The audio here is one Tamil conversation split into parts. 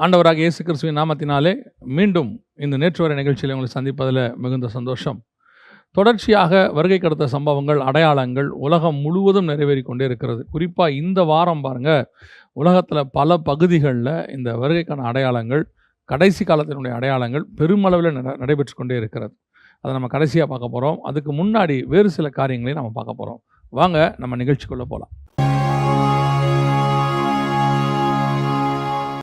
ஆண்டவராக இயேசு கிறிஸ்துவின் நாமத்தினாலே மீண்டும் இந்த நேற்று வரை நிகழ்ச்சியில் உங்களை சந்திப்பதில் மிகுந்த சந்தோஷம். தொடர்ச்சியாக வருகை கடத்த சம்பவங்கள் அடையாளங்கள் உலகம் முழுவதும் நிறைவேறி கொண்டே இருக்கிறது. குறிப்பாக இந்த வாரம் பாருங்கள் உலகத்தில் பல பகுதிகளில் இந்த வருகைக்கான அடையாளங்கள் கடைசி காலத்தினுடைய அடையாளங்கள் பெருமளவில் நடைபெற்று கொண்டே இருக்கிறது. அதை நம்ம கடைசியாக பார்க்க போகிறோம் அதுக்கு முன்னாடி வேறு சில காரியங்களையும் நம்ம பார்க்க போகிறோம் வாங்க நம்ம நிகழ்ச்சிக்குள்ளே போகலாம்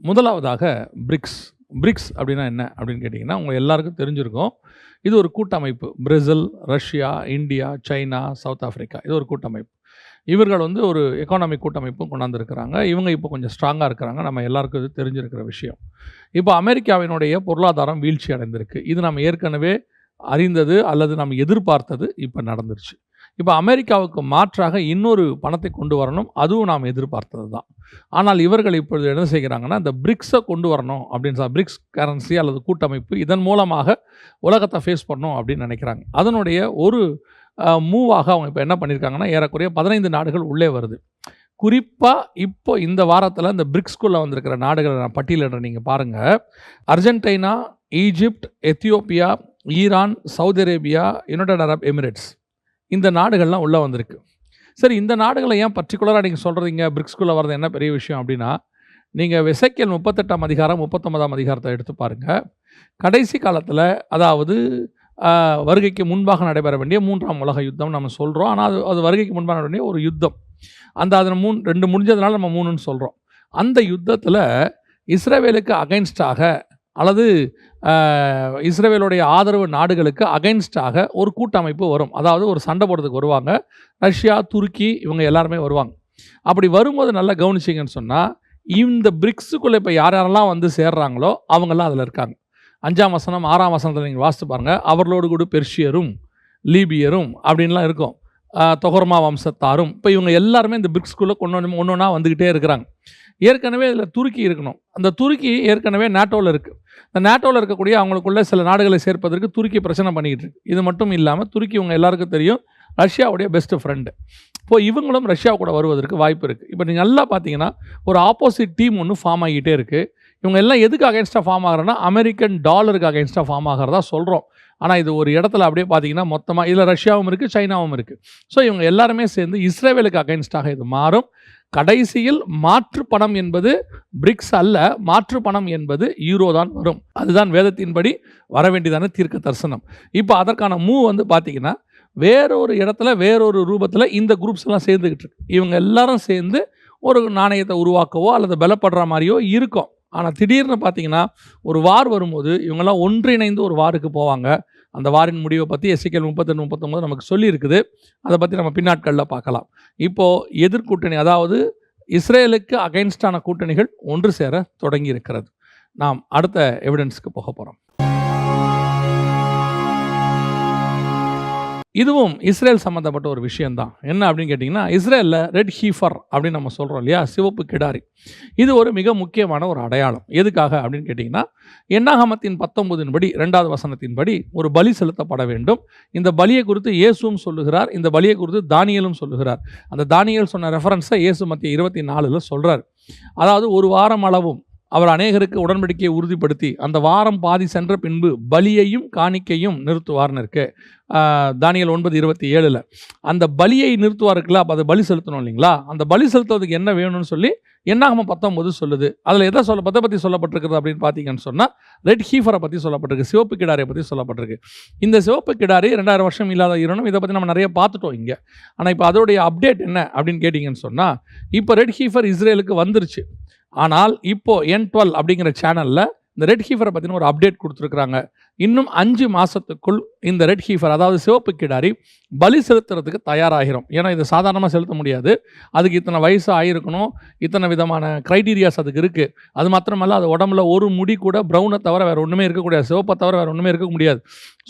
முதலாவதாக பிரிக்ஸ் பிரிக்ஸ் அப்படின்னா என்ன அப்படின்னு கேட்டிங்கன்னா உங்கள் எல்லாருக்கும் தெரிஞ்சிருக்கும். இது ஒரு கூட்டமைப்பு. Brazil Russia India China South Africa இது ஒரு கூட்டமைப்பு. இவர்கள் வந்து ஒரு எக்கானமிக் கூட்டமைப்பும் கொண்டாந்துருக்கிறாங்க. இவங்க இப்போ கொஞ்சம் ஸ்ட்ராங்காக இருக்கிறாங்க. நம்ம எல்லாருக்கும் இது தெரிஞ்சிருக்கிற விஷயம். இப்போ அமெரிக்காவினுடைய பொருளாதாரம் வீழ்ச்சி அடைந்திருக்கு இது நம்ம ஏற்கனவே அறிந்தது அல்லது நம்ம எதிர்பார்த்தது இப்போ நடந்துருச்சு. இப்போ அமெரிக்காவுக்கு மாற்றாக இன்னொரு பணத்தை கொண்டு வரணும் அதுவும் நாம் எதிர்பார்த்தது தான் ஆனால் இவர்கள் இப்பொழுது என்ன செய்கிறாங்கன்னா இந்த பிரிக்ஸை கொண்டு வரணும் அப்படின்னு சொல்லி பிரிக்ஸ் கரன்சி அல்லது கூட்டமைப்பு இதன் மூலமாக உலகத்தை ஃபேஸ் பண்ணணும் அப்படின்னு நினைக்கிறாங்க. அதனுடைய ஒரு மூவாக அவங்க இப்போ என்ன பண்ணியிருக்காங்கன்னா ஏறக்குறைய பதினைந்து நாடுகள் உள்ளே வருது. குறிப்பாக இப்போ இந்த வாரத்தில் இந்த பிரிக்ஸ்குள்ளே வந்திருக்கிற நாடுகளை நான் பட்டியலிடுறேன் நீங்கள் பாருங்கள் Argentina Egypt Ethiopia Iran Saudi Arabia United Arab Emirates. இந்த நாடுகள்லாம் உள்ளே வந்திருக்கு. சரி இந்த நாடுகளை ஏன் பர்டிகுலராக நீங்கள் சொல்கிறீங்க பிரிக்ஸ்குள்ளே வர்றது என்ன பெரிய விஷயம் அப்படின்னா நீங்கள் விசைக்கல் முப்பத்தெட்டாம் அதிகாரம் முப்பத்தொன்பதாம் அதிகாரத்தை எடுத்து பாருங்கள் கடைசி காலத்தில் அதாவது வருகைக்கு முன்பாக நடைபெற வேண்டிய மூன்றாம் உலக யுத்தம் நம்ம சொல்கிறோம் ஆனால் அது அது வருகைக்கு முன்பாக நடைபெற வேண்டிய ஒரு யுத்தம். அந்த அதில் மூணு ரெண்டு முடிஞ்சதுனால நம்ம மூணுன்னு சொல்கிறோம் அந்த யுத்தத்தில் இஸ்ரேவேலுக்கு அகைன்ஸ்டாக அல்லது இஸ்ரேலுடைய இஸ்ரேவேலுடைய ஆதரவு நாடுகளுக்கு அகைன்ஸ்டாக ஒரு கூட்டமைப்பு வரும். அதாவது ஒரு சண்டை போடுறதுக்கு வருவாங்க. ரஷ்யா துருக்கி இவங்க எல்லாருமே வருவாங்க. அப்படி வரும்போது நல்லா கவனிச்சிங்கன்னு சொன்னால் இந்த பிரிக்ஸுக்குள்ளே இப்போ யார் யாரெல்லாம் வந்து சேர்றாங்களோ அவங்கெல்லாம் அதில் இருக்காங்க. அஞ்சாம் வசனம் ஆறாம் வசனத்தில் நீங்கள் வாசித்து பாருங்கள் அவர்களோடு கூட பெர்ஷியரும் லீபியரும் அப்படின்லாம் இருக்கும். தொகர்மா வம்சத்தாரும். இப்போ இவங்க எல்லாருமே இந்த பிரிக்ஸ்குள்ளே கொண்டு ஒன்று ஒன்று ஒன்றா வந்துக்கிட்டே இருக்கிறாங்க. ஏற்கனவே இதில் துருக்கி இருக்கணும். அந்த துருக்கி ஏற்கனவே நேட்டோவில் இருக்குது இந்த நேட்டோவில் இருக்கக்கூடிய அவங்களுக்குள்ள சில நாடுகளை சேர்ப்பதற்கு துருக்கி பிரச்சனை பண்ணிக்கிட்டு இருக்கு. இது மட்டும் இல்லாமல் துருக்கி இவங்க எல்லாருக்கும் தெரியும். ரஷ்யாவுடைய பெஸ்ட்டு ஃப்ரெண்டு இப்போ இவங்களும் ரஷ்யா கூட வருவதற்கு வாய்ப்பு இருக்குது இப்போ நீங்கள் நல்லா பார்த்தீங்கன்னா ஒரு ஆப்போசிட் டீம் ஒன்று ஃபார்ம் ஆகிக்கிட்டே இருக்குது இவங்க எல்லாம் எதுக்கு அகைன்ஸ்டாக ஃபார்ம் ஆகுறன்னா அமெரிக்கன் டாலருக்கு அகைன்ஸ்டாக ஃபார்ம் ஆகிறதா சொல்கிறோம் ஆனால் இது ஒரு இடத்துல அப்படியே பார்த்தீங்கன்னா மொத்தமாக இதில் ரஷ்யாவும் இருக்குது சைனாவும் இருக்குது ஸோ இவங்க எல்லாருமே சேர்ந்து இஸ்ரேவேலுக்கு அகைன்ஸ்டாக இது மாறும். கடைசியில் மாற்று பணம் என்பது பிரிக்ஸ் அல்ல மாற்று பணம் என்பது யூரோ தான் வரும். அதுதான் வேதத்தின்படி வர வேண்டியதான தீர்க்க தரிசனம். இப்போ அதற்கான மூவ் வந்து பார்த்தீங்கன்னா வேறொரு இடத்துல வேறொரு ரூபத்தில் இந்த குரூப்ஸ் எல்லாம் சேர்ந்துக்கிட்டு இருக்கு. இவங்க எல்லாரும் சேர்ந்து ஒரு நாணயத்தை உருவாக்கவோ அல்லது பலப்படுற மாதிரியோ இருக்கும். ஆனால் திடீர்னு பார்த்தீங்கன்னா ஒரு வார் வரும்போது இவங்கெல்லாம் ஒன்றிணைந்து ஒரு வாருக்கு போவாங்க. அந்த வாரின் முடிவை பற்றி எஸ்சிக்கல் முப்பத்தெண்டு முப்பத்தொம்பது நமக்கு சொல்லியிருக்குது. அதை பற்றி நம்ம பின்னாட்களில் பார்க்கலாம். இப்போது எதிர்கூட்டணி அதாவது இஸ்ரேலுக்கு அகைன்ஸ்டான கூட்டணிகள் ஒன்று சேர தொடங்கி இருக்கிறது நாம் அடுத்த எவிடன்ஸுக்கு போக போகிறோம் இதுவும் இஸ்ரேல் சம்மந்தப்பட்ட ஒரு விஷயம்தான். என்ன அப்படின்னு கேட்டிங்கன்னா இஸ்ரேலில் ரெட் ஹீஃபர் அப்படின்னு நம்ம சொல்கிறோம் இல்லையா? சிவப்பு கிடாரி. இது ஒரு மிக முக்கியமான ஒரு அடையாளம். எதுக்காக அப்படின்னு கேட்டிங்கன்னா எண்ணாகமத்தின் பத்தொன்பதின் படி ரெண்டாவது வசனத்தின்படி ஒரு பலி செலுத்தப்பட வேண்டும். இந்த பலியை குறித்து இயேசுவும் சொல்லுகிறார். இந்த பலியை குறித்து தானியலும் சொல்லுகிறார். அந்த தானியல் சொன்ன ரெஃபரன்ஸை இயேசு மத்திய இருபத்தி நாலில் சொல்கிறார் அதாவது ஒரு வாரம் அளவும் அவர் அநேகருக்கு உடன்படிக்கையை உறுதிப்படுத்தி அந்த வாரம் பாதி சென்ற பின்பு பலியையும் காணிக்கையும் நிறுத்துவார்னு இருக்கு தானியல் ஒன்பது இருபத்தி ஏழில். அந்த பலியை நிறுத்துவார் இருக்குல்ல அப்போ அதை பலி செலுத்தணும் இல்லைங்களா? அந்த பலி செலுத்துவதுக்கு என்ன வேணும்னு சொல்லி என்னாகம பத்தொம்போது சொல்லுது. அதில் எதை சொல்ல பத்தை பற்றி சொல்லப்பட்டிருக்குது அப்படின்னு பார்த்தீங்கன்னு சொன்னால் ரெட் ஹீஃபரை பற்றி சொல்லப்பட்டிருக்கு சிவப்பு கிடாரியை பற்றி சொல்லப்பட்டிருக்கு. இந்த சிவப்பு கிடாரி ரெண்டாயிரம் வருஷம் இல்லாத இருணும் இதை பற்றி நம்ம நிறைய பார்த்துட்டோம் இங்கே. ஆனால் இப்போ அதோடைய அப்டேட் என்ன அப்படின்னு கேட்டிங்கன்னு சொன்னால் இப்போ ரெட் ஹீஃபர் இஸ்ரேலுக்கு வந்துருச்சு. ஆனால் இப்போ என் டுவெல் அப்படிங்கிற சேனலில் இந்த ரெட் ஹீஃபரை பற்றின ஒரு அப்டேட் கொடுத்துருக்குறாங்க. இன்னும் அஞ்சு மாதத்துக்குள் இந்த ரெட் ஹீஃபர் அதாவது சிவப்பு கிடாரி பலி செலுத்துறதுக்கு தயாராகிறோம் ஏன்னா இது சாதாரணமாக செலுத்த முடியாது. அதுக்கு இத்தனை வயசு ஆகிருக்கணும் இத்தனை விதமான க்ரைட்டீரியாஸ் அதுக்கு இருக்குது அது மாத்திரமல்ல அது உடம்புல ஒரு முடி கூட ப்ரௌனை தவிர வேறு ஒன்றுமே இருக்கக்கூடாது சிவப்பை தவிர வேறு ஒன்றுமே இருக்க முடியாது.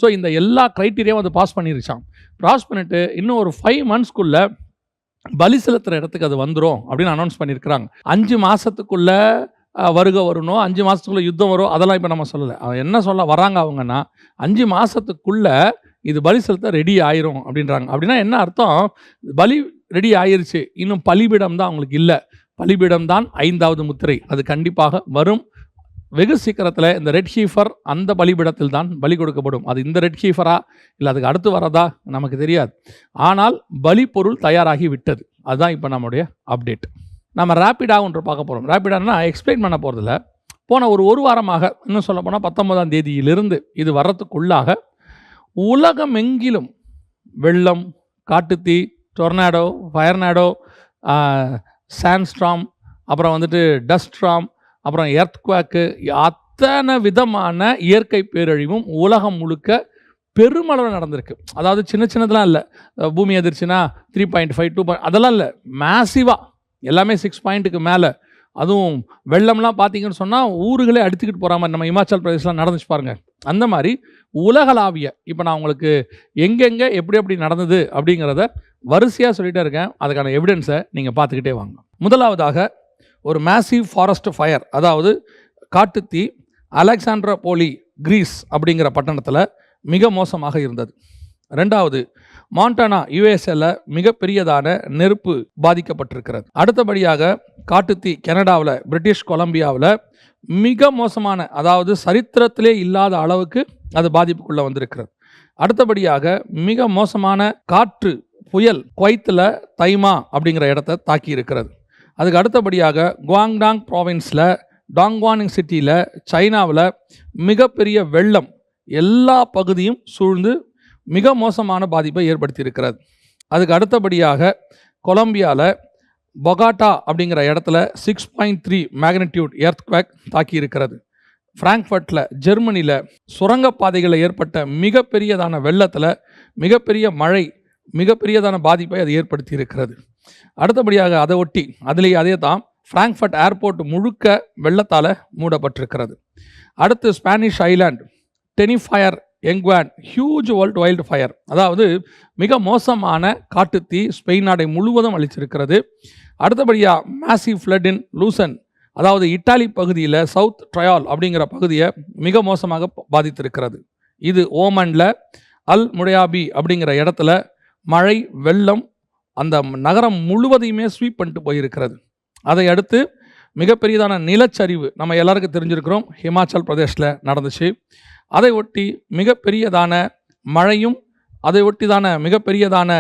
ஸோ இந்த எல்லா க்ரைட்டீரியாவும் அது பாஸ் பண்ணிருச்சான் பாஸ் பண்ணிவிட்டு இன்னும் ஒரு ஃபைவ் மந்த்ஸ்க்குள்ளே பலி செலுத்துகிற இடத்துக்கு அது வந்துடும் அப்படின்னு அனௌன்ஸ் பண்ணியிருக்கிறாங்க. அஞ்சு மாதத்துக்குள்ள வருகை வரணும் அஞ்சு மாதத்துக்குள்ளே யுத்தம் வரும் அதெல்லாம் இப்போ நம்ம சொல்லலை. அவன் என்ன சொல்ல வராங்க அவங்கன்னா அஞ்சு மாதத்துக்குள்ளே இது பலி செலுத்த ரெடி ஆயிரும் அப்படின்றாங்க. அப்படின்னா என்ன அர்த்தம்? பலி ரெடி ஆயிருச்சு. இன்னும் பலிபீடம் தான் அவங்களுக்கு இல்லை. பலிபீடம் தான் ஐந்தாவது முத்திரை. அது கண்டிப்பாக வரும். வெகு சீக்கிரத்தில் இந்த ரெட் ஷீஃபர் அந்த பலிபிடத்தில் தான் பலி கொடுக்கப்படும். அது இந்த ரெட் ஷீஃபரா இல்லை அதுக்கு அடுத்து வரதா? நமக்கு தெரியாது. ஆனால் பலி பொருள் தயாராகி விட்டது. அதுதான் இப்போ நம்முடைய அப்டேட் நம்ம ரேப்பிடாக ஒன்று பார்க்க போகிறோம் ரேப்பிடானா எக்ஸ்பிளைன் பண்ண போகிறதில்ல போன ஒரு ஒரு வாரமாக இன்னும் சொல்ல போனால் பத்தொன்பதாம் தேதியிலிருந்து இது வர்றதுக்குள்ளாக உலகமெங்கிலும் வெள்ளம் காட்டுத்தீ டொர்னாடோ ஃபயர்னாடோ சாண்ட்ஸ்ட்ராம் அப்புறம் வந்துட்டு டஸ்ட்ராம் அப்புறம் எர்த்குவாக்கு அத்தனை விதமான இயற்கை பேரழிவும் உலகம் முழுக்க பெருமளவில் நடந்திருக்கு. அதாவது சின்ன சின்னதெல்லாம் இல்லை. பூமி எதிர்ச்சினா three point five two point அதெல்லாம் இல்லை. மேசிவாக எல்லாமே சிக்ஸ் பாயிண்ட்டுக்கு மேலே. அதுவும் வெள்ளம்லாம் பார்த்தீங்கன்னு சொன்னால் ஊர்களே அடித்துக்கிட்டு போகிற மாதிரி நம்ம இமாச்சல் பிரதேஷ்லாம் நடந்துச்சு பாருங்கள் அந்த மாதிரி உலகளாவிய இப்போ நான் உங்களுக்கு எங்கெங்கே எப்படி எப்படி நடந்தது அப்படிங்கிறத வரிசையாக சொல்லிகிட்டே இருக்கேன். அதுக்கான எவிடன்ஸை நீங்கள் பார்த்துக்கிட்டே வாங்க. முதலாவதாக ஒரு மேசிவ் ஃபாரஸ்ட் ஃபயர் அதாவது காட்டுத்தீ அலெக்சாண்ட்ரா போலி கிரீஸ் அப்படிங்கிற பட்டணத்தில் மிக மோசமாக இருந்தது. ரெண்டாவது மாண்டானா யுஎஸ்ஏல மிகப்பெரியதான நெருப்பு பாதிக்கப்பட்டிருக்கிறது. அடுத்தபடியாக காட்டுத்தீ கனடாவில் பிரிட்டிஷ் கொலம்பியாவில் மிக மோசமான அதாவது சரித்திரத்திலே இல்லாத அளவுக்கு அது பாதிப்புக்குள்ளே வந்திருக்கிறது. அடுத்தபடியாக மிக மோசமான காற்று புயல் குவைத்தில் தைமா அப்படிங்கிற இடத்த தாக்கி இருக்கிறது அதுக்கு அடுத்தபடியாக குவாங்டாங் ப்ராவின்ஸில் டாங்வானிங் சிட்டியில் சைனாவில் மிகப்பெரிய வெள்ளம் எல்லா பகுதியும் சூழ்ந்து மிக மோசமான பாதிப்பை ஏற்படுத்தியிருக்கிறது. அதுக்கு அடுத்தபடியாக கொலம்பியாவில் பொகாட்டா அப்படிங்கிற இடத்துல six point three magnitude earthquake தாக்கி இருக்கிறது ஃப்ராங்க்ஃபர்ட்டில் ஜெர்மனியில் சுரங்கப்பாதைகளில் ஏற்பட்ட மிகப்பெரியதான வெள்ளத்தில் மிகப்பெரிய மழை மிகப்பெரியதான பாதிப்பை அது ஏற்படுத்தி இருக்கிறது அடுத்தபடியாக அதை ஒட்டி அதுலேயே அதே தான் ஃப்ராங்க்ஃபர்ட் ஏர்போர்ட் முழுக்க வெள்ளத்தால் மூடப்பட்டிருக்கிறது. அடுத்து ஸ்பானிஷ் ஐலாண்ட் டெனிஃபயர் எங்குவேன் ஹியூஜ் வேர்ல்டு வைல்டு ஃபயர் அதாவது மிக மோசமான காட்டுத்தீ ஸ்பெயின் நாடை முழுவதும் அழிச்சிருக்கிறது. அடுத்தபடியாக மேசி ஃப்ளட் இன் லூசன் அதாவது இட்டாலி பகுதியில் சவுத் ட்ரயால் அப்படிங்கிற பகுதியை மிக மோசமாக பாதித்திருக்கிறது. இது ஓமனில் அல் முடையாபி அப்படிங்கிற இடத்துல மழை வெள்ளம் அந்த நகரம் முழுவதையுமே ஸ்வீப் பண்ணிட்டு போயிருக்கிறது. அதை அடுத்து மிகப்பெரியதான நிலச்சரிவு நம்ம எல்லாருக்கும் தெரிஞ்சிருக்கிறோம். ஹிமாச்சல் பிரதேஷில் நடந்துச்சு. அதை ஒட்டி மிகப்பெரியதான மழையும் அதை ஒட்டிதான மிகப்பெரியதான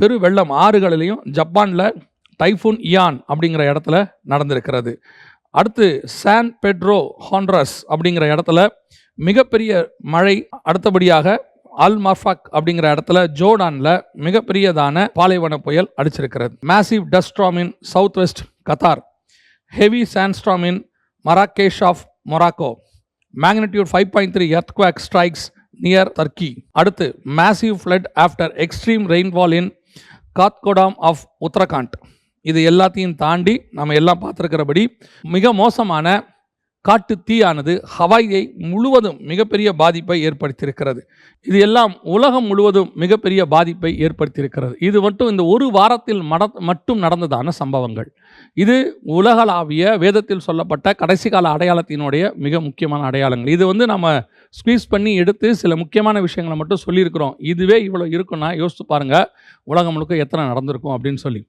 பெரு வெள்ளம் ஆறுகளிலையும் ஜப்பானில் டைஃபூன் இயான் அப்படிங்கிற இடத்துல நடந்திருக்கிறது. அடுத்து சான் பெட்ரோ ஹாண்ட்ரஸ் அப்படிங்கிற இடத்துல மிகப்பெரிய மழை அடுத்தபடியாக அல் மர்ஃபாக் அப்படிங்கிற இடத்துல ஜோர்டானில் மிகப்பெரியதான பாலைவன புயல் அடிச்சிருக்கிறது. Massive dust storm in south west Qatar heavy sandstorm in Marrakesh of Morocco magnitude five point three earthquake strikes near Turkey அடுத்து massive flood after extreme rainfall in Kathgodam of Uttarakhand இது எல்லாத்தையும் தாண்டி நம்ம எல்லாம் பார்த்துருக்கிறபடி மிக மோசமான காட்டு தீயானது ஹவாயை முழுவதும் மிகப்பெரிய பாதிப்பை ஏற்படுத்தியிருக்கிறது. இது எல்லாம் உலகம் முழுவதும் மிகப்பெரிய பாதிப்பை ஏற்படுத்தியிருக்கிறது. இது மட்டும் இந்த ஒரு வாரத்தில் மட மட்டும் நடந்ததான சம்பவங்கள். இது உலகளாவிய வேதத்தில் சொல்லப்பட்ட கடைசி கால அடையாளத்தினுடைய மிக முக்கியமான அடையாளங்கள். இது வந்து நம்ம ஸ்க்வீஸ் பண்ணி எடுத்து சில முக்கியமான விஷயங்களை மட்டும் சொல்லியிருக்கிறோம். இதுவே இவ்வளோ இருக்குன்னா யோசித்து பாருங்கள் உலகம் முழுக்க எத்தனை நடந்திருக்கும் அப்படின்னு சொல்லி.